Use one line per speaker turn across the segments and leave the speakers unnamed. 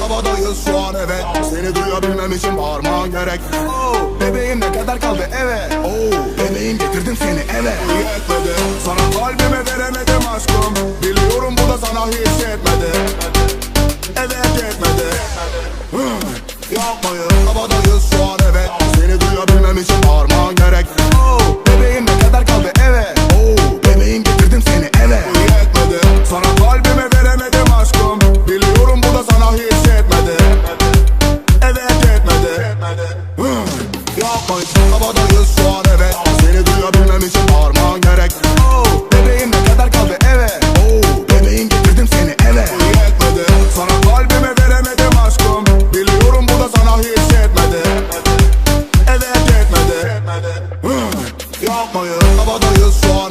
Havadayız şu an evet. Seni duyabilmem için bağırman gerek. Oh, Bebeğim ne kadar kaldı evet. Oh, Bebeğim getirdim seni eve Yetmedi sana kalbime veremedim aşkım. Biliyorum bu da sana hissetmedi Evet yetmedi. Yapmayın. yapmayın. Havadayız şu an.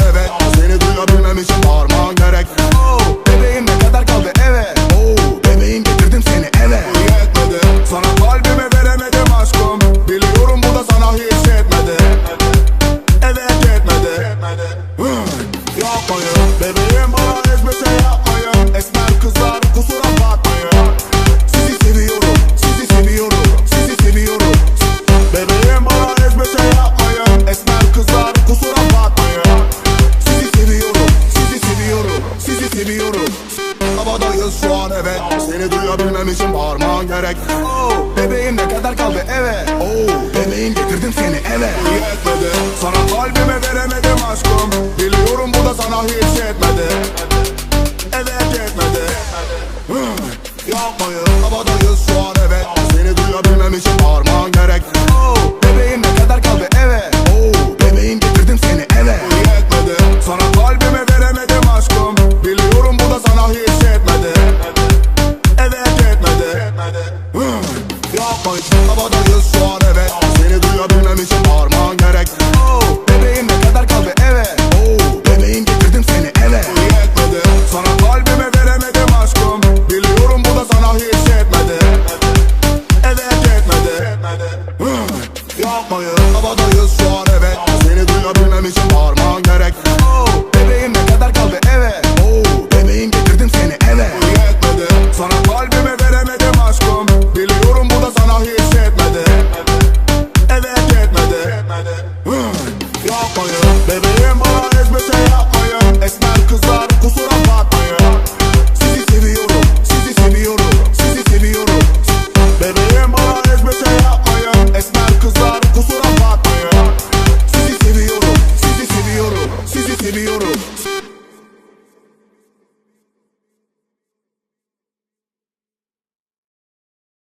Uyuyabilmem için bağırman gerek. Oh, Bebeğim ne kadar kaldı? Eve oh, Bebeğim getirdim seni eve